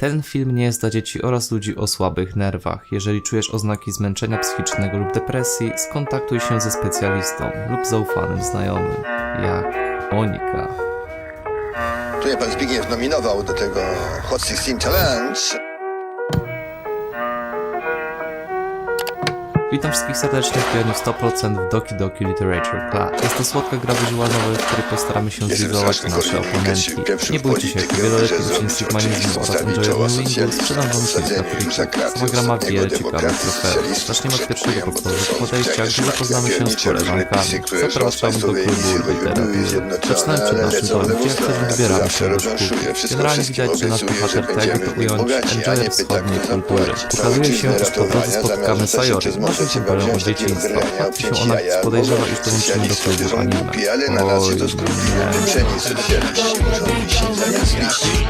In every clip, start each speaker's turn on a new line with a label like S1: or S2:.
S1: Ten film nie jest dla dzieci oraz ludzi o słabych nerwach. Jeżeli czujesz oznaki zmęczenia psychicznego lub depresji, skontaktuj się ze specjalistą lub zaufanym znajomym, jak Monika.
S2: Tutaj pan Zbigniew nominował do tego Hot 16 Challenge.
S1: Witam wszystkich serdecznie w pioniu 100% w Doki Doki Literature Class. Jest to słodka gra visualowa, w której postaramy się
S2: straszny
S1: nasze oponentki. Nie bójcie się, jako wieloletni uczeń Sigmanizmu oraz Wingu
S2: socjalistów,
S1: sprzedam wam kilka
S2: masakracji
S1: Sama gra ma wiele ciekawych trofeów. Zaczniemy od pierwszego
S2: bojem
S1: podejścia, gdzie zapoznamy się z koleżankami.
S2: pisy, które
S1: Zapraszam do klubu literatury. Zaczynamy przed naszym domem, gdzie wtedy
S2: stronę,
S1: wybieramy się do szkół. Generalnie widać, że nasz bohater, jakby to ująć, enjoyer wschodniej kultury.
S2: zapłaci.
S1: Okazuje się, że po drodze
S2: ratowania,
S1: spotykamy
S2: trzeba
S1: kumpelą
S2: wziąć
S1: dzieciństwa.
S2: grania, obciąć
S1: ona,
S2: jaja,
S1: podejrzewa, iż dołączymy do klubu anime.
S2: głupi, ale na nas się to
S1: Oj,
S2: skrupiło.
S1: nie.
S2: Wyprzeni socjaliści, muszą wisieć zamiast liści.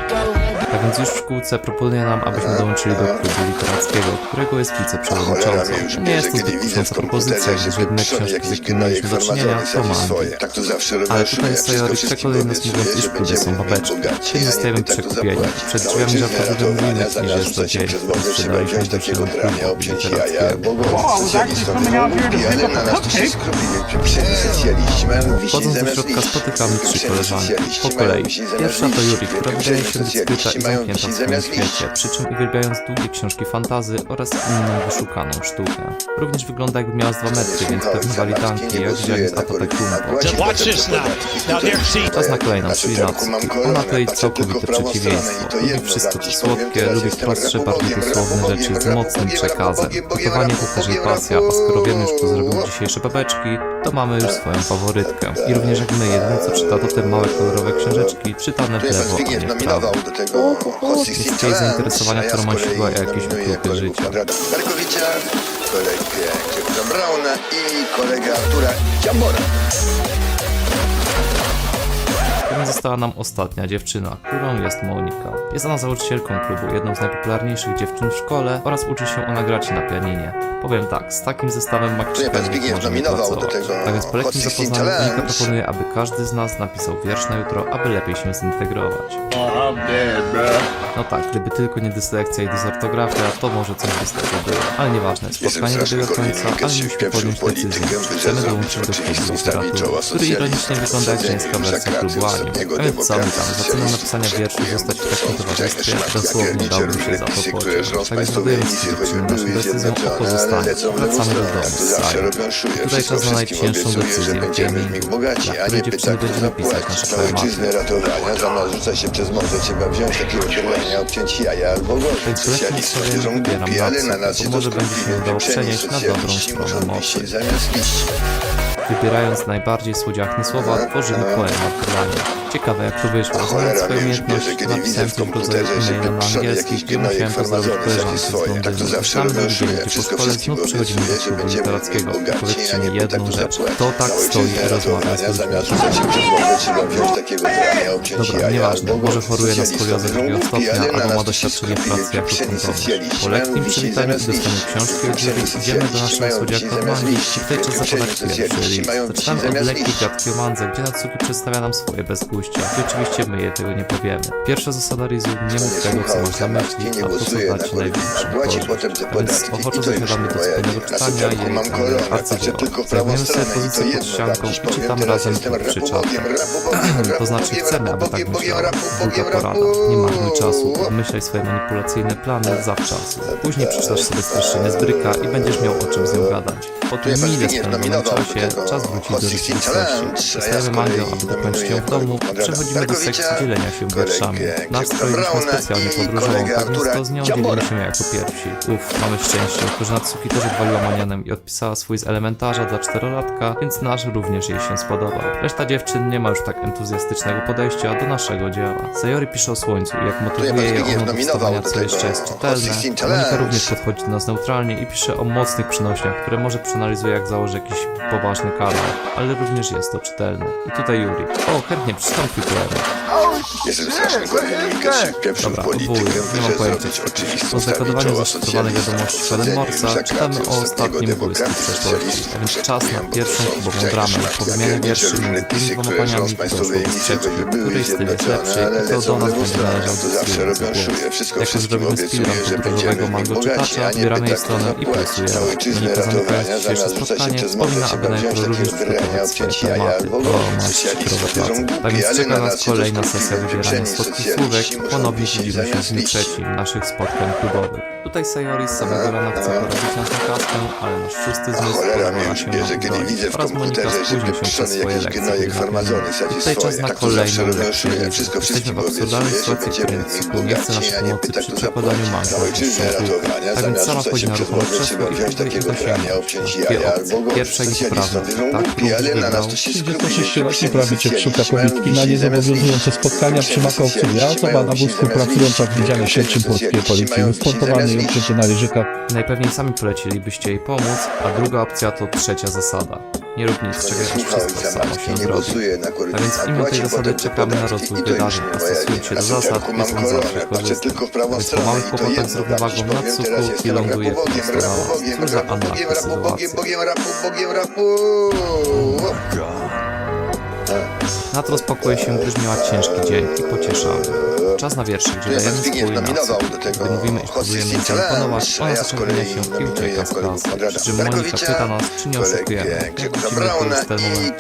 S1: Tak więc już w szkółce proponuje nam, abyśmy dołączyli do klubu literackiego, którego jest wiceprzewodniczącą. Nie jest to zbyt kusząca
S2: w
S1: propozycja, gdyż jedyne książki, z jakimi mieliśmy do czynienia, to mangi.
S2: Tak to zawsze
S1: Ale tutaj
S2: Wszystko
S1: Sayori przekonuje nas mówiąc,
S2: że
S1: iż kluby są babeczki. Się
S2: a nie
S1: zostajemy przekupieni. Przed drzwiami żartobliwym minut, niż jest to
S2: się
S1: dzień.
S2: trzeba
S1: Sprzedaliśmy się do
S2: grania,
S1: klubu literackiego.
S2: się
S1: Wchodząc do środka spotykamy trzy koleżanki. Po kolei. Pierwsza to. Yuri, która wydaje się być skryta
S2: socjaliści
S1: i
S2: mają
S1: zamknięta w swoim
S2: zamiast liści.
S1: świecie, przy czym uwielbiając długie książki fantazy oraz inną wyszukaną sztukę. Również wygląda jakby miała z dwa metry, więc pewnie wali tanki, jak widziałem z Apatakumpo.
S3: Watch this now. Now here, see.
S1: Czas na kolejną, czyli. Ona całkowite przeciwieństwo. Lubi wszystko co słodkie, lubi prostsze, bardziej dosłowne rzeczy z mocnym przekazem. Gotowanie to też jej pasja, a skoro wiemy już kto zrobił dzisiejsze babeczki, to mamy już swoją faworytkę. I również jak my, jedyne co czyta to te małe kolorowe książeczki, czytane w
S2: pan
S1: lewo, a
S2: Zbigniew
S1: nie w
S2: nominował
S1: prawo.
S2: do tego Hot 16
S1: Jest
S2: Challenge,
S1: zainteresowania,
S2: a ja
S1: którą
S2: z
S1: ma siła jakieś wyklupy życia.
S2: Kolegę Jeffrey'a Brauna i kolegę Artura Ciambora.
S1: Potem została nam ostatnia dziewczyna, którą jest Monika. Jest ona założycielką klubu, jedną z najpopularniejszych dziewczyn w szkole oraz uczy się ona grać na pianinie. Powiem tak, z takim zestawem maksymalnie
S2: Zbigniew
S1: możemy
S2: nominował do tego
S1: Tak więc po lekkim
S2: Hot 16
S1: zapoznaniu Monika proponuje, aby każdy z nas napisał wiersz na jutro, aby lepiej się zintegrować. No tak, gdyby tylko nie dyslekcja i dysortografia, to może coś by z tego było. Ale nieważne, spotkanie dobiega końca, ale musimy podjąć decyzję, chcemy dołączyć do klubu literatury, który ironicznie wygląda jak żeńska wersja klubu anime. A więc co my tam, zaczynam napisania wierszy, zostać w takim towarzystwie, dosłownie dałbym się za to pociąg. Tak więc się dziewczyny naszą decyzją o pozostaniu. Wracamy do domu z Sają. Tutaj czas na najcięższą decyzję gamingu, dla której dziewczyny będziemy pisać nasze tematy.
S2: ratowania, zamiast rzucać się przez morze, trzeba wziąć takiego grania, obciąć jaja albo gorzej.
S1: w lekkim
S2: Socjaliści
S1: ustawieniu
S2: są
S1: wybieram
S2: głupi, ale na nas
S1: bo
S2: się to
S1: może będzie się udało przenieść na dobrą stronę mocy. Wybierając najbardziej słodziachne słowa, tworzymy poemat dla niej. Ciekawe jak to wyszło. Znając swoje umiejętności, napisałem
S2: w
S1: w rodzaju e-maila na angielski,
S2: jakiś
S1: gdzie musiałem to
S2: farmazony
S1: koleżance z.
S2: Tak to
S1: Londynu. do
S2: rewanżuje.
S1: gdzie po szkole znów przechodzimy do klubu literackiego. Powiedzcie mi jedną rzecz. Kto tak stoi i rozmawia z ludźmi? Dobra, nieważne, może choruje na skoliozę drugiego stopnia, albo ma
S2: to
S1: doświadczenie w pracy jako
S2: socjaliści
S1: Po lekkim przywitaniu dostaniemy
S2: liści.
S1: książki od
S2: Pieprzeni
S1: Jury, idziemy do naszego słodziaka
S2: liści.
S1: i czas zapadać pierwszy
S2: socjaliści
S1: list.
S2: mają wisieć
S1: Zaczynamy od lekkiej gadki o mandze, gdzie Natsuki przedstawia nam swoje bezgójścia. I oczywiście my jej tego nie powiemy. Pierwsza zasada Rizu, nie mów tego co masz na myśli, a to co
S2: głosuje
S1: da
S2: na
S1: ci
S2: kolegów,
S1: największą korzyść. A więc ochoczo zasiadamy do wspólnego czytania jej arcydzieła. Zajmujemy sobie pozycję pod ścianką
S2: dam
S1: i czytamy razem przy
S2: rapubogiem,
S1: To znaczy chcemy, aby tak
S2: rapubogiem,
S1: Długa porada. Nie marnuj czasu, obmyślaj swoje manipulacyjne plany zawczasu. Później przeczytasz sobie streszczenie z bryka i będziesz miał o czym z nią gadać. Po mile
S2: Zbigniew
S1: spędzonym czasie czas wrócić do
S2: 16
S1: rzeczywistości.
S2: Challenge, a ja z
S1: Dostajemy
S2: kolei
S1: mangę, aby dokończyć ją w domu, przechodzimy do sekcji dzielenia się wierszami.
S2: Brauna
S1: specjalnie podróżową, tak więc to z nią dzielimy się jako pierwsi. Uff, mamy szczęście, że Natsuki też odwaliła manianem i odpisała swój z elementarza dla czterolatka, więc nasz również jej się spodobał. Reszta dziewczyn nie ma już tak entuzjastycznego podejścia do naszego dzieła. Sayori pisze o słońcu i jak motywuje je ono do wstawania, co jeszcze jest czytelne.
S2: 16
S1: Monika również podchodzi do nas neutralnie i pisze o mocnych przenośniach, które może przynosić analizuję jak założy jakiś poważny kanał, ale również jest to czytelne. I tutaj Yuri. O, chętnie przystąpił do
S2: Jestem strasznym
S1: zwolennikiem szybkiej
S2: polityki,
S1: żeby
S2: zrobić oczywistą
S1: Po
S2: zakładowaniu
S1: zaszyfrowanych wiadomości Szweden Morsa czytamy o ostatnim błysku przeszłości, a więc czas na pierwszą klubową dramę, po wymianie wierszy między tymi dwoma
S2: państwowej
S1: której styl jest lepszy i
S2: to
S1: do nas będzie należał decydujący głos. Jak zrobimy speedrun
S2: podróżowego
S1: mango czytacza, odbieramy jej stronę i
S2: pracujemy.
S1: Menika zamykając dzisiejsze spotkanie wspomina
S2: Abeneku
S1: różnic
S2: na
S1: temat swoje tematy,
S2: romans
S1: czy
S2: prowokacje.
S1: Tak więc czeka nas kolejna sesja wybierania
S2: podpisówek,
S1: ponownie widzimy się w dniu trzecim naszych spotkań klubowych. Tutaj Sayori z samego rana chce poradzić nas na kaskę, ale nasz szósty zmysł
S2: podoba
S1: się nam
S2: broni
S1: oraz Monika spóźnił się przez swoje lekcje gimnazjum.
S2: Mhm.
S1: Tutaj czas na kolejną lekcję Jesteśmy w absurdalnej sytuacji, w której cyklu nie chce naszej pomocy przy przekładaniu mango. Tak więc sama
S2: wchodzi
S1: na ruchome krzesło i próbuje ich dosięgnąć dwie opcje. Pierwsza i
S2: prawda.
S1: Tak
S2: również
S4: wybrał. 36-letni
S2: prawniczek
S4: szuka pobitki na niezobowiązujące spotkania przy makowcu. Ja osoba na wózku pracująca w widzianej śledczym polskiej policji. Usportowany i obcięty na ryżyka.
S1: Najpewniej sami polecilibyście jej pomóc, a druga opcja to trzecia zasada. Nie rób nic,
S2: czego
S1: wszystko samo się zrobi. A więc mimo tej zasady czekamy na rozwój wydarzeń, stosujcie do zasad, jest on zawsze korzystny. Więc po małych kłopotach z równowagą nad
S2: cukru
S1: i ląduje w
S2: doskonała.
S1: Cóż za anarchizowacja
S2: bogiem rapu, bogiem rapu.
S1: Na to rozpakuje się brzmiała ciężki dzień i pocieszamy. Czas na wiersze, gdzie dajemy swój
S2: nas,
S1: gdy mówimy, iż próbujemy zaimponować, ona
S2: zaciągnie
S1: się i ucieka z klasy. Czy Monika pyta nas, czy nie oszukujemy, jak widzimy, to jest ten moment,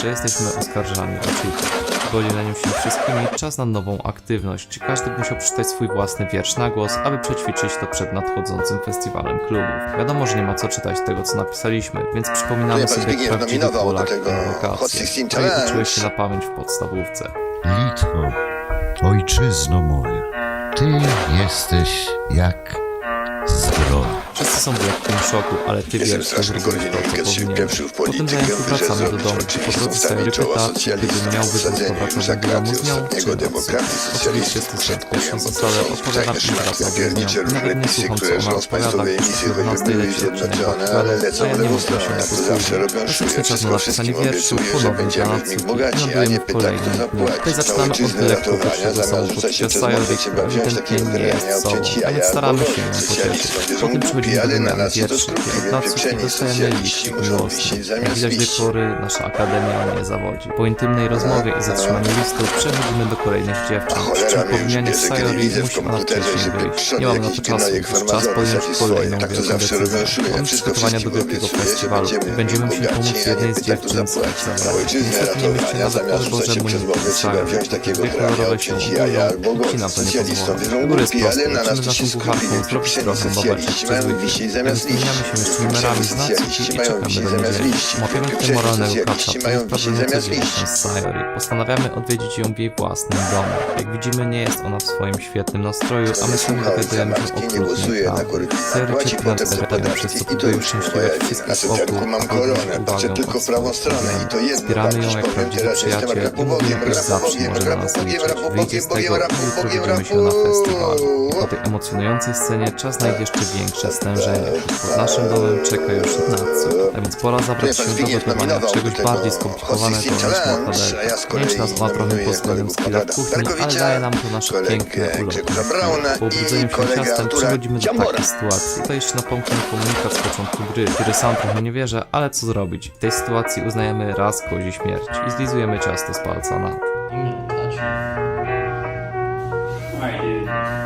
S1: gdy jesteśmy, jesteśmy oskarżani o filtr dojedaniem się wszystkimi, czas na nową aktywność. Każdy musiał przeczytać swój własny wiersz na głos, aby przećwiczyć to przed nadchodzącym festiwalem klubów. Wiadomo, że nie ma co czytać tego, co napisaliśmy, więc przypominamy
S2: ja
S1: sobie
S2: prawdziwych
S1: Polak i
S2: lokacje,
S1: a
S2: je
S1: uczyłeś się na pamięć w podstawówce.
S5: Litwo, ojczyzno moja, ty jesteś jak
S1: Wszyscy są w lekkim szoku, ale ty
S2: Jestem
S1: wiesz, że
S2: strasznie
S1: zrobiłeś to, co
S2: się
S1: Potem
S2: politykę,
S1: wracamy do domu. Po drodze
S2: stary
S1: pyta, czy
S2: gdybym
S1: miał wybór powrotu,
S2: bym
S1: mu miał czy nocy. Oczywiście z uszedł
S2: poświęcą
S1: salę, opowiada Pintas
S2: o Wiedniu.
S1: Nawet nie słucham, co ona
S2: opowiada,
S1: gdyż 12 leci odcinek
S2: podkładu,
S1: a ja nie mogę się
S2: nie
S1: posłuchać.
S2: Wszystkie
S1: czas na napisanie wierszu, ponownie dla nas
S2: i
S1: w kolejnym dniu. Tutaj zaczynamy od lekko pierwszego samopoczucia
S2: Sajorik,
S1: ewidentnie nie jest sobą, nawet staramy się ją pocieszyć. Potem przychodzi
S2: ale na nas
S1: wierszy, dostajemy
S2: liść
S1: miłosny. Jak widać do pory nasza akademia nie zawodzi. Po intymnej rozmowie i zatrzymaniu listu przechodzimy do kolejnych dziewczyn, przy czym
S2: pomijanie
S1: Sayori musi ona wcześniej wyjść. Nie mam na to czasu, już czas podjąć kolejną wielką decyzję.
S2: Mam
S1: przygotowania do wielkiego festiwalu i będziemy musieli pomóc jednej z dziewczyn z Niestety nie
S2: myślę
S1: nawet
S2: o wyborze moniki
S1: Sayori. Dwie kolorowe się na to nie pozwolą. Góry jest prosty,
S2: musimy
S1: naszą kucharką zrobić trochę
S2: mowa
S1: przez
S2: wisieć zamiast liści.
S1: jeszcze numerami
S2: znaków
S1: i czekamy do niedzieli. Łapiemy w
S2: tym
S1: moralnego kracza,
S2: to
S1: jest
S2: pewna
S1: decyzja Sayori. Postanawiamy odwiedzić ją w jej własnym domu. Jak widzimy, nie jest ona w swoim świetnym nastroju, a my sami dowiadujemy się
S2: o
S1: okrutnej prawdy. Sayori cierpi na
S2: terenie,
S1: przez co próbuje
S2: szczęśliwych
S1: wszystkich wokół,
S2: mam koronę, patrzę tylko w prawą stronę i to jedno,
S1: Wspieramy ją jak prawdziwy przyjaciel i mówimy, że zawsze może na nas liczyć. Wyjdzie z tego i jutro widzimy się na festiwalu. Po tej emocjonującej scenie czas najdziesz jeszcze większe sceny pod naszym domem czeka już nadcud, a więc pora zabrać się do
S2: wypływania
S1: czegoś bardziej skomplikowanego niż mortadelka. Pięć nas ma trochę pod względem skilla w kuchni, ale daje nam to nasze piękne ulotki. Po obudzeniu się ciastem przechodzimy do takiej sytuacji. Tutaj jeszcze napomknę komunikat z początku gry, który sam trochę nie wierzę, ale co zrobić. W tej sytuacji uznajemy raz kozi śmierć i zlizujemy ciasto z palca na.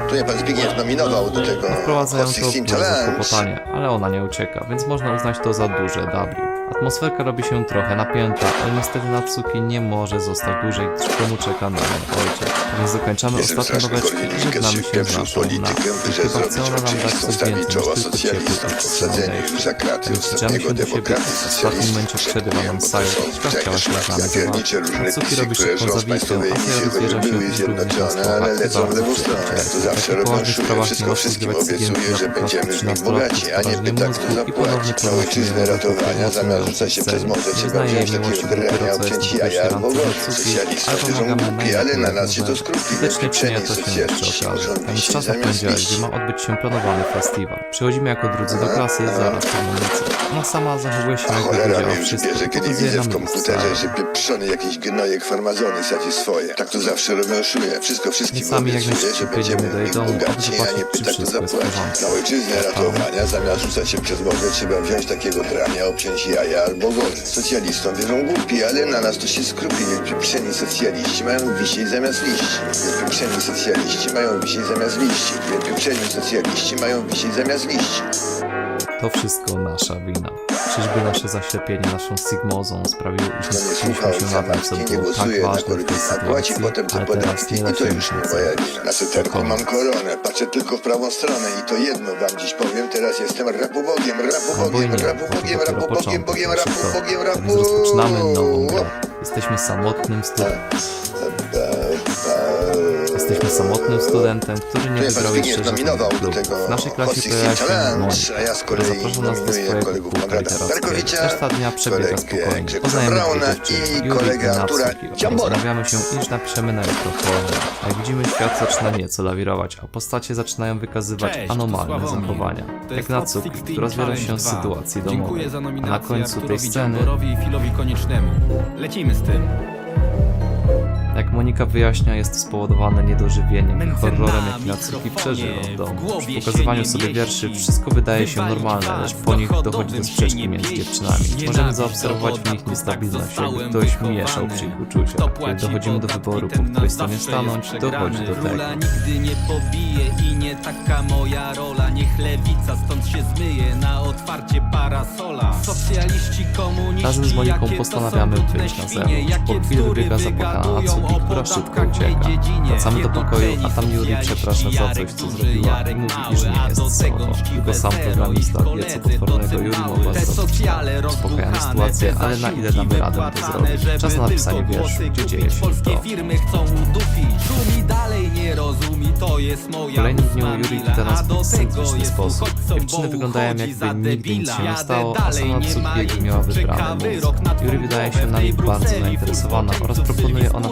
S2: Tu nie pan Zbigniew nominował do tego
S1: Wprowadzają to
S2: Challenge.
S1: kłopotanie, ale ona nie ucieka, więc można uznać to za duże W. Atmosferka robi się trochę napięta, ale niestety Natsuki nie może zostać dłużej, gdyż w czeka na nią ojciec. Więc zakończamy
S2: Jestem
S1: ostatnie
S2: straszny
S1: i żegnamy się z naszą
S2: politykiem,
S1: Natsu.
S2: że
S1: Chyba chce ona nam dać
S2: oczywiście
S1: coś więcej niż
S2: czoła
S1: tylko ciepły socjalizmom,
S2: wsadzeniu już
S1: Więc się do siebie, w ostatnim momencie przerywa nam Sajo, która chciała się z nami
S2: zobaczyć.
S1: Natsuki robi szybką zawitkę, a
S2: Fiora
S1: zbierza się w drugim ciągu,
S2: a chyba jak to zawsze robią szumy, wszystko wszystkim obiecuje, że będziemy z nich bogaci, a nie pyta, kto zapłaci. Na ojczyznę ratowania, zamiast rzucać się przez morze, trzeba wziąć takiego grania, obciąć jaja albo gorzej. Socjalistom wierzą głupi, ale na nas się to skrupi.
S1: Widocznie
S2: Pieprzeni
S1: przyjęto się
S2: socjaliści
S1: poniedziałek,
S2: liści.
S1: gdzie ma odbyć się planowany festiwal. Przychodzimy jako drudzy do klasy, zaraz po amunicję. Ona sama zachowuje się
S2: A
S1: jakby
S2: cholera mnie już
S1: wszystko.
S2: bierze, kiedy widzę w komputerze, że pieprzony jakiś gnojek farmazony sadzi swoje. Tak to zawsze robią szumy. Wszystko wszystkim
S1: sami jak
S2: obiecuje, że
S1: najszybciej
S2: będziemy
S1: do
S2: nich
S1: domu,
S2: bogaci, a
S1: zobaczyć,
S2: nie
S1: czy
S2: pyta, kto
S1: wszystko jest w
S2: zapłaci.
S1: porządku.
S2: Na ojczyznę ratowania, zamiast rzucać się przez morze, trzeba wziąć takiego grania, obciąć jaja albo gorzej. Socjalistom wierzą głupi, ale na nas to się skrupi. Jak pieprzeni socjaliści mają wisieć zamiast liści. Jak pieprzeni socjaliści mają wisieć zamiast liści. Jak pieprzeni socjaliści mają wisieć zamiast liści.
S1: To wszystko nasza wina. Czyżby nasze zaślepienie naszą sigmozą sprawiło, iż
S2: Kto
S1: nie
S2: słucha
S1: się
S2: ojca
S1: na tym, co było tak ważne w tej sytuacji,
S2: potem te
S1: ale teraz nie da się
S2: już nie wina. Na cyterku mam koronę, patrzę tylko w prawą stronę i to jedno wam dziś powiem, teraz jestem rapubogiem, rapubogiem, rapubogiem, rapubogiem, bogiem,
S1: Szybko,
S2: rapubogiem,
S1: zanim rozpoczynamy nową grę.
S2: rapu.
S1: Jesteśmy samotnym studentem. Jesteśmy samotnym studentem, który nie
S2: Ponieważ
S1: wybrał jeszcze żadnego klubu.
S2: tego
S1: W naszej klasie pojawia
S2: 16
S1: się
S2: Challenge,
S1: Monika,
S2: a ja z
S1: która
S2: kolei
S1: zaprasza nas do swojego
S2: Konrada
S1: literackiego. Reszta dnia przebiega spokojnie. Poznajemy dwie dziewczyny,
S2: i
S1: Juri i Natsuki. Się, iż napiszemy na jutro poemę. Jak widzimy, świat zaczyna nieco lawirować, a postacie zaczynają wykazywać
S6: Cześć,
S1: anomalne
S6: Sławomir.
S1: zachowania.
S6: To
S1: Jak
S6: jest
S1: Natsuki,
S6: Hot 16
S1: która zbiera się
S6: Challenge
S1: z
S6: 2.
S1: sytuacji domowej.
S6: Dziękuję za
S1: A na końcu tej
S6: Arturowi
S1: sceny
S6: Dziamborowi i Filowi Konicznemu. Lecimy z tym.
S1: Jak Monika wyjaśnia, jest to spowodowane niedożywieniem i horrorem, jaki Natsuki przeżywa w domu. Przy pokazywaniu sobie wierszy wszystko wydaje się normalne, lecz po nich dochodzi do sprzeczki między dziewczynami. Możemy zaobserwować w nich
S6: do
S1: niestabilność, jakby
S6: tak
S1: ktoś mieszał w ich uczuciach. Kiedy dochodzimy do wyboru, po której stronie
S6: zawsze
S1: stanąć, dochodzi do tego.
S6: Róla nigdy nie pobije i nie taka moja rola. Niech lewica stąd się zmyje na otwarcie parasola. Socjaliści, komuniści,
S1: Razem z Moniką postanawiamy wyjść na zewnątrz. Po chwili wybiega zapłakana Natsuki, która szybko
S6: w
S1: ucieka. Wracamy do pokoju, a tam
S6: Zjednoczeni
S1: przeprasza za coś, co zrobiła i mówi, iż nie jest
S6: mściwe
S1: Tylko sam programista wie, co potwornego
S6: cymały.
S1: mogła zrobić. Uspokajamy sytuację, ale na ile damy radę to zrobić? Czas na napisanie wierszu, gdzie dzieje się to. W kolejnym dniu
S6: mila,
S1: wita nas w ekscentryczny sposób. Dziewczyny wyglądają jakby nigdy nic się nie stało, a sama
S6: ma
S1: jakby miała
S6: na
S1: mózg. Yuri wydaje się
S6: w tej
S1: bardzo zainteresowana oraz proponuje ona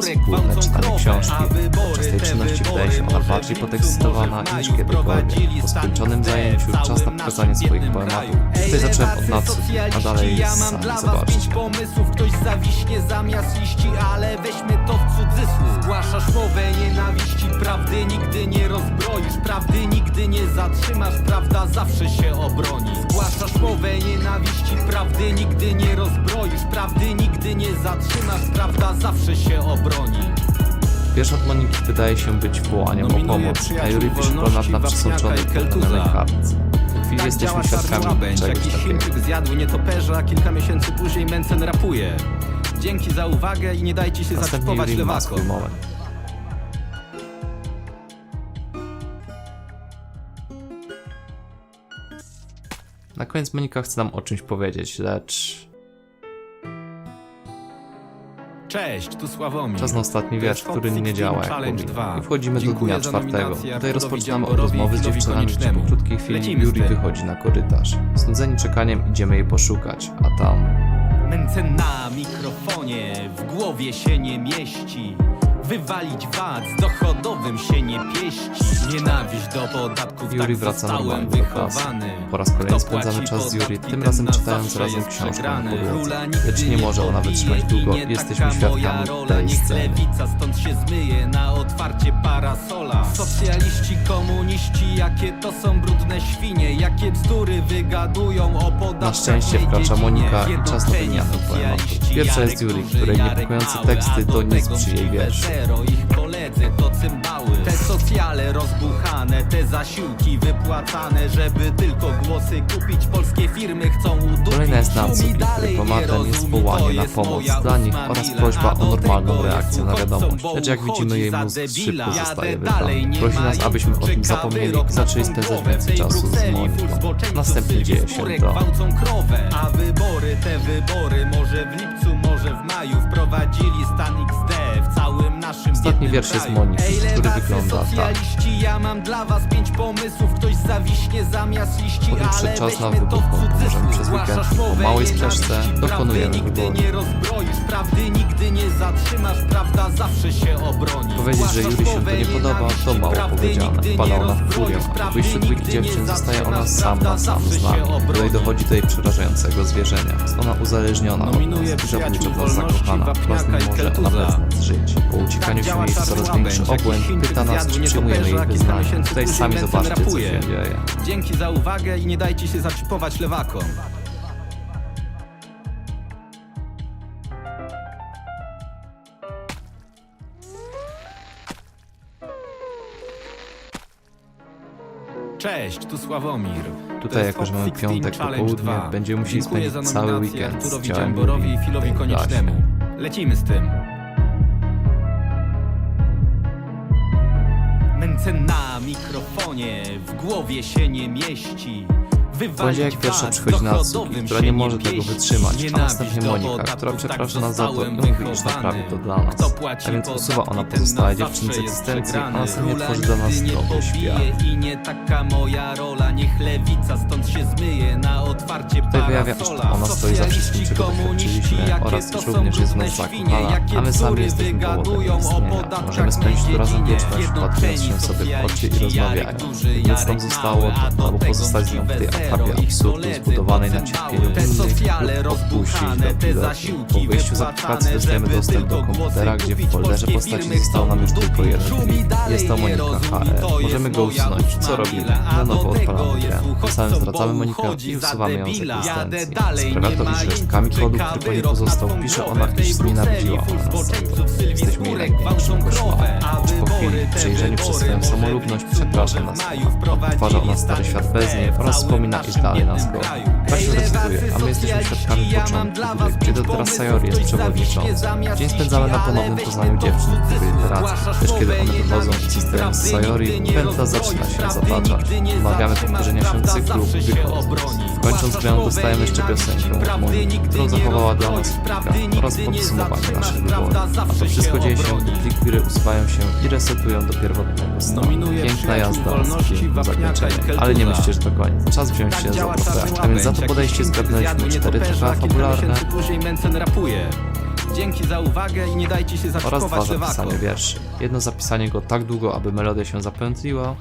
S1: czytanie
S6: krowę,
S1: książki. Podczas tej
S6: te
S1: czynności wydaje się ona bardziej podekscytowana niż kiedykolwiek. Po skończonym zajęciu czas na pokazanie swoich poematów. Tutaj zacząłem od Natsuki, a dalej
S6: ja mam dla was pięć pomysłów, ktoś zawiśnie zamiast liści, ale weźmy to w cudzysłów. Zgłaszasz mowę nienawiści, prawdy nigdy nie rozbroisz, prawdy nigdy nie zatrzymasz, prawda zawsze się obroni. Zgłaszasz mowę nienawiści, prawdy nigdy nie rozbroisz, prawdy nigdy nie zatrzymasz, prawda zawsze się obroni.
S1: Wiersz od Moniki wydaje się być wołaniem o
S6: Nominuję
S1: pomoc, a
S6: przyjaciół
S1: Yuri pisze
S6: wolności,
S1: ponad na
S6: Wapniaka
S1: przesączonej
S6: i Keltuza.
S1: kartce. W chwili
S6: Tak
S1: jesteśmy świadkami
S6: łabędź,
S1: czegoś
S6: jakiś
S1: takiego.
S6: Chińczyk zjadł nietoperza, a kilka miesięcy później Mencen rapuje. Dzięki za uwagę i nie dajcie się
S1: Następnie ma swój moment. Na koniec Monika chce nam o czymś powiedzieć, lecz
S6: Cześć, tu Sławomir.
S1: czas na ostatni wiersz, który nie
S6: 16
S1: działa jak powinien.
S6: 2.
S1: I wchodzimy do
S6: Dziękuję
S1: dnia
S6: za
S1: czwartego. Tutaj rozpoczynamy od rozmowy z dziewczynami, gdzie po krótkiej chwili
S6: Lecimy
S1: Yuri wychodzi na korytarz. Znudzeni czekaniem idziemy jej poszukać, a tam...
S6: Mencen na mikrofonie, w głowie się nie mieści. Wywalić VAT z dochodowym się nie pieści. Nienawiść do podatków,
S1: Yuri
S6: tak
S1: wraca
S6: zostałem
S1: do klasy.
S6: wychowany.
S1: Po raz kolejny
S6: Kto
S1: spędzamy
S6: płaci
S1: czas z
S6: podatki,
S1: tym
S6: ten
S1: razem
S6: na
S1: czytając
S6: zawsze
S1: razem
S6: jest
S1: książkę na
S6: przegrany.
S1: podłodze.
S6: Rula nigdy
S1: Lecz nie może ona wytrzymać
S6: i
S1: długo
S6: nie
S1: jesteśmy
S6: taka moja
S1: świadkami
S6: rola.
S1: tej
S6: Niech
S1: sceny.
S6: lewica stąd się zmyje na otwarcie parasola. Socjaliści, komuniści, jakie to są brudne świnie, jakie bzdury wygadują o podatkach
S1: Na szczęście
S6: tej
S1: wkracza
S6: dziedzinie.
S1: Monika i czas na wymianę poematów.
S6: socjaliści,
S1: Pierwsza
S6: Jarek
S1: jest
S6: duży,
S1: której
S6: Jarek
S1: niepokojące
S6: mały,
S1: teksty do nic przy jej wierszu.
S6: Zero, ich koledzy to cymbały. Te socjale rozbuchane, te zasiłki wypłacane, żeby tylko głosy kupić. Polskie firmy chcą udupić.
S1: Kolejna jest wołanie na pomoc dla nich oraz prośba o normalną reakcję na wiadomość. Lecz jak widzimy jej mózg szybko zostaje
S6: nie
S1: Prosi nas, abyśmy o tym zapomnieli i zaczęli spędzać więcej czasu z Moniką. Następnie dzieje się to.
S6: A wybory, te wybory, może w lipcu, może w maju wprowadzili stan XD naszym
S1: Ostatni wiersz jest
S6: Monix,
S1: który wygląda tak.
S6: Ja mam dla was pięć pomysłów, ktoś zawiśnie zamiast liści, ale
S1: czas na
S6: wybuch
S1: przez weekend po małej sprzeczce dokonujemy wyboru. Powiedzieć, że Juri się to nie podoba, to mało powiedziane. Pada ona
S6: w
S1: furię. Wyjście dwójki dziewczyn zostaje ona
S6: sama,
S1: sam z nami. Tutaj dochodzi do jej przerażającego zwierzenia. Jest ona uzależniona od nas i zabójcza dla zakochana, która
S6: z
S1: nim może na pewno żyć. Bo
S6: tak
S1: unikaniu
S6: śmiejów
S1: coraz większy obłęd, pyta nas, czy przyjmujemy jej wyznanie. Tutaj sami zobaczcie, co się dzieje.
S6: Dzięki za uwagę i nie dajcie się zaczypować lewakom. Cześć, tu Sławomir.
S1: Tutaj, jako że mamy piątek po
S6: południe,
S1: będziemy musieli spędzić cały weekend z ciałem Borowi
S6: i Filowi Koniecznemu. Lecimy z tym. Ręce na mikrofonie, w głowie się nie mieści. Kładzie
S1: jak pierwsza przychodzi na
S6: Atsuki,
S1: która nie może tego wytrzymać, a następnie Monika, która
S6: tak
S1: przeprasza nas za to i mówi, iż naprawdę to dla nas. A więc usuwa ona pozostałe dziewczynce
S6: dystancję,
S1: ona
S6: sama
S1: tworzy dla nas nowy świat.
S6: I nie taka moja rola, niech lewica stąd się zmyje na otwarcie
S1: Tutaj wyjawia, że ona stoi za wszystkim, czego doświadczyliśmy oraz
S6: że
S1: również jest nas zakochana, a my sami jesteśmy powodem. Możemy spędzić razem wieczność,
S6: patrząc
S1: się sobie w oczy i rozmawiając. Nic nam zostało, albo pozostać nam w tej
S6: atrapie
S1: absurdu zbudowanej na cierpieniu innych lub odpuścić do
S6: chwilę.
S1: Po wyjściu z aplikacji dostajemy dostęp do komputera, gdzie w folderze postaci został nam już tylko jeden. Jest to Monika HR. Możemy go usunąć. Co robimy? Na nowo odpalamy grę. Tym samym
S6: zwracamy
S1: Monikę i usuwamy ją z egzystencji. Sprawia to, iż resztkami kodu, który po niej pozostał, pisze ona, iż
S6: nienawidziła
S1: ona nas. Jesteśmy jednak
S6: niczym koszła.
S1: Czy po chwili, przyjrzeniu przez swoją samolubność, przeprasza nas ona. Ona stary świat bez niej oraz wspomina, iż dalej nas go. Tak się decyduje, a my jesteśmy świadkami początku, gdy dopiero teraz Sayori jest przewodniczący. Dzień spędzamy na ponownym poznaniu dziewczyn, których teraz, też kiedy one wychodzą z historii Sayori, pętla zaczyna się zataczać. Wymagamy powtórzenia się cyklu wychodów. Kończąc grę dostajemy jeszcze piosenkę moją, którą zachowała dla nas kilka oraz podsumowanie naszych wyborów. A to wszystko dzieje się, gdy pliki usuwają się i resetują do pierwotnego stanu. Piękna jazda z takim ale nie myślcie, że to koniec. Czas wziąć się za pracę. A więc za to podejście
S6: zgadnęliśmy
S1: cztery trwa fabularne.
S6: Dzięki za uwagę i nie dajcie się
S1: Oraz dwa
S6: zaczkować lewakom.
S1: zapisane wierszy. Jedno zapisanie go tak długo, aby melodia się zapętliła.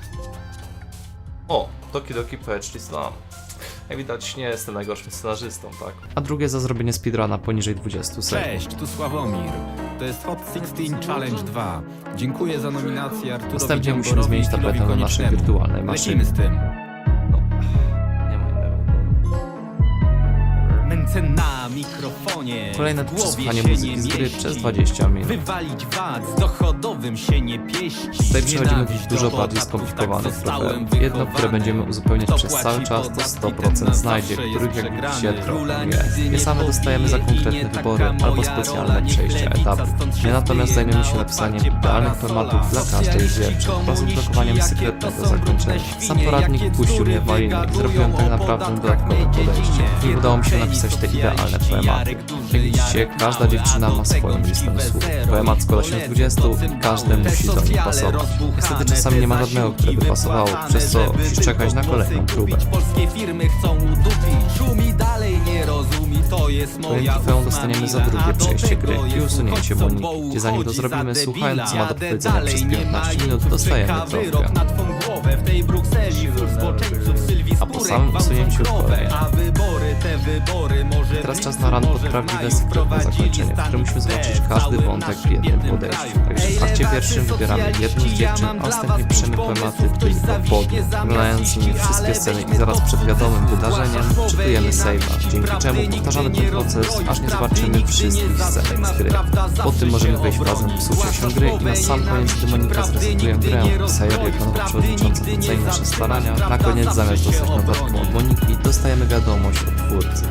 S1: O, Doki Doki PHD znam. Jak widać, nie jestem najgorszym scenarzystą, tak? A drugie za zrobienie speedruna poniżej 20 sekund.
S6: Cześć, tu Sławomir. To jest Hot 16 Challenge 2. Dziękuję za nominację Arturowi
S1: Następnie musimy zmienić
S6: Filowi
S1: tapetę na naszej wirtualnej maszynie.
S6: Lecimy z tym. Ręce na mikrofonie.
S1: Kolejne przesłuchanie muzyki z gry przez 20 minut.
S6: Wywalić wad z dochodowym się nie pieści.
S1: Tutaj przechodzimy dużo bardziej skomplikowanych problemów. Jedno, które będziemy uzupełniać przez cały czas to 100% znajdzie, których jak
S6: się
S1: droguje
S6: Nie.
S1: same dostajemy za konkretne wybory albo specjalne przejścia
S6: etapu
S1: My natomiast zajmiemy się napisaniem idealnych tematów dla każdej z dziewczyn oraz odblokowaniem sekretnego zakończenia. Sam poradnik puścił mnie w Zrobiłem tak naprawdę dodatkowe podejście. i udało mi się napisać naprawdę idealne poematy. Jak widzicie, każda dziewczyna ma swoją listę słów. Poemat składa się z 20 i każdy musi do
S6: niej
S1: pasować. Niestety czasami nie ma żadnego, które by
S6: pasowało,
S1: przez co musisz czekać na kolejną próbę. Trofeum dostaniemy za drugie przejście gry i usunięcie moniki, gdzie zanim to zrobimy, słuchając co ma do powiedzenia przez 15 minut, dostajemy
S6: trofeum
S1: a po samym usunięciu kolejne. Teraz czas na run pod prawdziwe sekretne zakończenie, w którym musimy zobaczyć każdy wątek w jednym podejściu. Także w akcie pierwszym wybieramy jedną z dziewczyn, a następnie piszemy poematy
S6: w
S1: tym
S6: obwodu,
S1: oglądając wszystkie sceny i zaraz przed wiadomym wydarzeniem czytujemy save'a, dzięki czemu powtarzamy ten proces, aż nie zobaczymy wszystkich scen z gry. Po tym możemy wejść
S6: w
S1: fazę się gry i na sam koniec demonika zrezygnuje grę, save'a wykonał przewodniczący doceni nasze starania, na koniec zamiast dostać notatku Moniki dostajemy wiadomość od twórcy.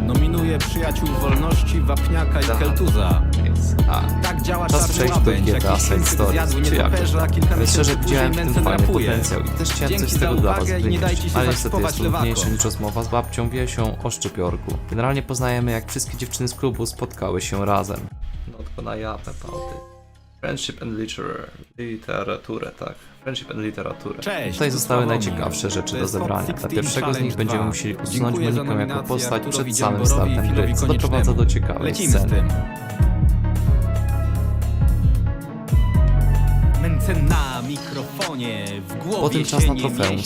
S6: Nominuje przyjaciół wolności, wapniaka i
S1: Aha.
S6: keltuza.
S1: A,
S6: Tak działa
S1: czas przejść do
S6: łabędź,
S1: GTA
S6: jakiś
S1: Side Stories, czy jak?
S6: nietoperza,
S1: szczerze widziałem w tym
S6: Mencen
S1: fajny
S6: rapuje.
S1: potencjał i też chciałem
S6: Dzięki
S1: coś z tego dla was
S6: uwagę
S1: wynieść, ale tak niestety jest trudniejsze niż rozmowa z babcią Wiesią o szczypiorku. Generalnie poznajemy jak wszystkie dziewczyny z klubu spotkały się razem. No tylko na japę, pałty. Friendship and Literature. Literaturę, tak. Friendship and Literaturę.
S6: Cześć,
S1: Tutaj
S6: tu
S1: zostały najciekawsze rzeczy do zebrania. Dla
S6: 16
S1: pierwszego z nich będziemy
S6: 2.
S1: musieli usunąć Monikę jako postać przed samym startem gry, co doprowadza do ciekawej
S6: Lecimy z
S1: sceny.
S6: tym. Mikrofonie, w głowie
S1: Potem czas na trofeum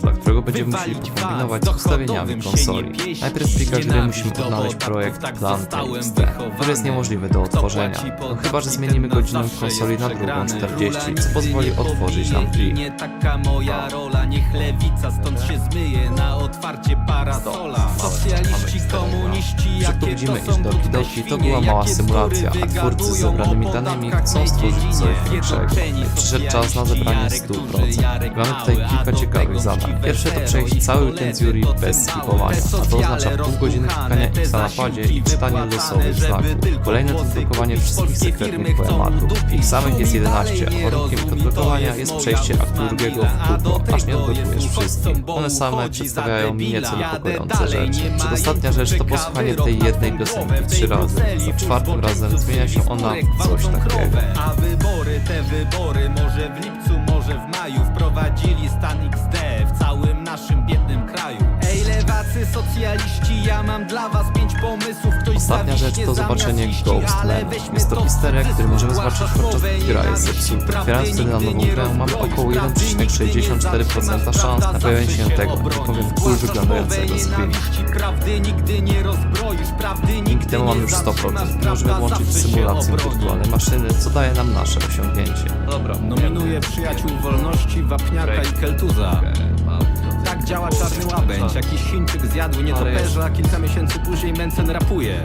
S1: dla którego będziemy musieli pokombinować z ustawieniami konsoli. Najpierw w plikach gry musimy odnaleźć
S6: podatków,
S1: projekt
S6: tak
S1: Plan TXT, który jest niemożliwy do otworzenia. No chyba, że zmienimy godzinę
S6: zawsze
S1: konsoli na drugą
S6: przegrany.
S1: 40,
S6: Króla
S1: co pozwoli otworzyć nam plik.
S6: nie taka moja rola, niech lewica stąd się zmyje na otwarcie parasola. Socjaliści, komuniści,
S1: Szybko
S6: jakie
S1: widzimy,
S6: to są
S1: Doki to była mała symulacja, a twórcy z zebranymi danymi chcą stworzyć coś większego. Przyszedł czas na zebranie
S6: Jarek
S1: 100%.
S6: duży, Jarek
S1: Mamy tutaj kilka
S6: do
S1: ciekawych zadań. Pierwsze to przejść cały ten Yuri
S6: to
S1: bez skipowania, a to oznacza pół godziny klikania X na napadzie i czytanie losowych znaków. Kolejne to
S6: kupić.
S1: wszystkich sekretnych poematów. Ich samych jest
S6: Szumi
S1: 11,
S6: dalej
S1: a warunkiem
S6: rozumi,
S1: odblokowania
S6: to
S1: jest przejście aktu drugiego w
S6: do
S1: kółko, aż nie odblokujesz wszystkich. One same przedstawiają
S6: debila.
S1: nieco niepokojące rzeczy. Przedostatnia rzecz to posłuchanie tej jednej piosenki trzy razy. Za czwartym razem zmienia się ona w coś takiego.
S6: A wybory, te wybory, może w lipcu, może w maju Wprowadzili stan XD w całym naszym biednym socjaliści, ja mam dla was pięć pomysłów Ktoś
S1: Ostatnia rzecz to zobaczenie
S6: liści,
S1: Ghost
S6: ale
S1: Lana.
S6: weźmy
S1: Jest to histeria, który możemy zobaczyć podczas gdy gra jest zepsuta. Otwierając wtedy na nową grę mamy około
S6: prawdy nigdy nie
S1: 1,64%
S6: zatrzymasz,
S1: szans na pojawienie się tego, nie
S6: obroni.
S1: powiem, kul wyglądającego
S6: mowę
S1: screena.
S6: nienawiści, prawdy nigdy nie rozbroisz, prawdy nigdy
S1: Dzięki temu mamy już 100%.
S6: zatrzymasz,
S1: Możemy włączyć symulację wirtualnej maszyny, co daje nam nasze osiągnięcie. Dobra.
S6: Nominuję przyjaciół wolności, wapniaka i keltuza. Działa czarny łabędź. Jakiś Chińczyk zjadł nietoperza, a kilka miesięcy później Mencen rapuje.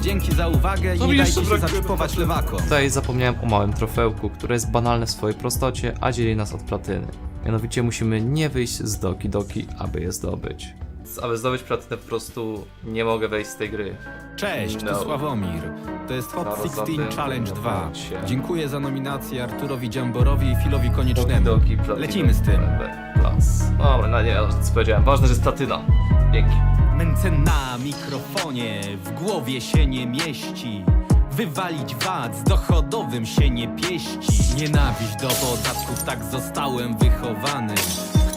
S6: Dzięki za uwagę i nie dajcie się zaczipować lewakom.
S1: Tutaj zapomniałem o małym trofełku, które jest banalne w swojej prostocie, a dzieli nas od platyny. Mianowicie musimy nie wyjść z Doki Doki, aby je zdobyć. Aby zdobyć platynę po prostu nie mogę wejść z tej gry.
S6: Cześć,
S1: No.
S6: tu Sławomir. To jest Hot
S1: Zaraz
S6: 16
S1: za tym
S6: Challenge 2.
S1: pojawić się.
S6: Dziękuję za nominację Arturowi Dziamborowi i Filowi
S1: Doki
S6: Koniecznemu.
S1: Doki, platyna.
S6: Lecimy z tym.
S1: Plus. Dobra, no nie, co powiedziałem. Ważne, że jest platyna. Dzięki.
S6: Męce na mikrofonie, w głowie się nie mieści. Wywalić VAT z dochodowym się nie pieści. Nienawiść do podatków, tak zostałem wychowany.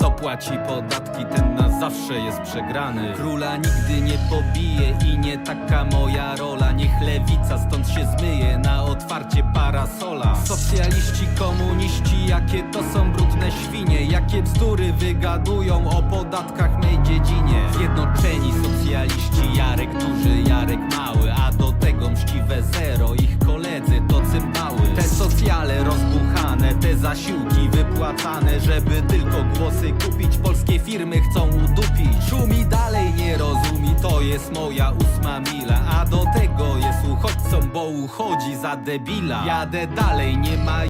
S6: Kto płaci podatki, ten na zawsze jest przegrany. Króla nigdy nie pobije i nie taka moja rola. Niech lewica stąd się zmyje na otwarcie parasola. Socjaliści, komuniści, jakie to są brudne świnie. Jakie bzdury wygadują o podatkach mej dziedzinie. Zjednoczeni socjaliści, Jarek duży, Jarek mały, a do tego mściwe zero. Ich koledzy to cymbały. Te socjale rozbuchane, te zasiłki wypłacane, żeby tylko głosy kupić. Polskie firmy chcą udupić. Szumi dalej nie rozumi, to jest moja ósma mila, a do tego jest uchodźcą, bo uchodzi za debila. Jadę dalej, nie ma